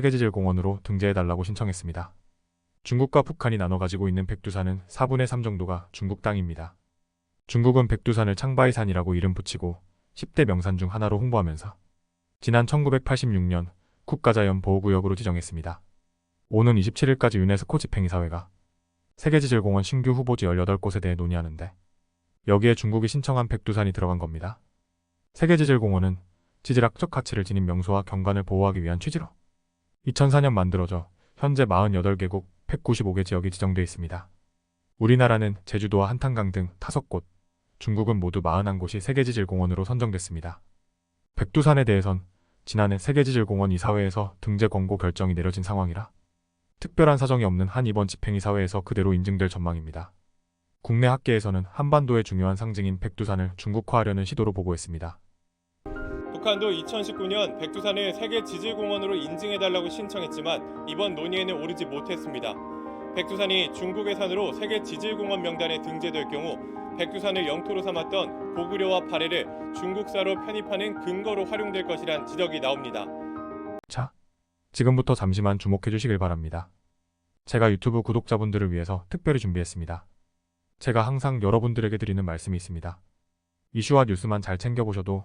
세계지질공원으로 등재해달라고 신청했습니다. 중국과 북한이 나눠 가지고 있는 백두산은 4분의 3 정도가 중국 땅입니다. 중국은 백두산을 창바이산이라고 이름 붙이고 10대 명산 중 하나로 홍보하면서 지난 1986년 국가자연 보호구역으로 지정했습니다. 오는 27일까지 유네스코 집행이사회가 세계지질공원 신규 후보지 18곳에 대해 논의하는데 여기에 중국이 신청한 백두산이 들어간 겁니다. 세계지질공원은 지질학적 가치를 지닌 명소와 경관을 보호하기 위한 취지로 2004년 만들어져 현재 48개국 195개 지역이 지정돼 있습니다. 우리나라는 제주도와 한탄강 등 5곳, 중국은 모두 41곳이 세계지질공원으로 선정됐습니다. 백두산에 대해선 지난해 세계지질공원 이사회에서 등재 권고 결정이 내려진 상황이라 특별한 사정이 없는 한 이번 집행이사회에서 그대로 인증될 전망입니다. 국내 학계에서는 한반도의 중요한 상징인 백두산을 중국화하려는 시도로 보고 있습니다. 북한도 2019년 백두산을 세계 지질공원으로 인증해달라고 신청했지만 이번 논의에는 오르지 못했습니다. 백두산이 중국의 산으로 세계 지질공원 명단에 등재될 경우 백두산을 영토로 삼았던 고구려와 발해를 중국사로 편입하는 근거로 활용될 것이란 지적이 나옵니다. 자, 지금부터 잠시만 주목해 주시길 바랍니다. 제가 유튜브 구독자분들을 위해서 특별히 준비했습니다. 제가 항상 여러분들에게 드리는 말씀이 있습니다. 이슈와 뉴스만 잘 챙겨보셔도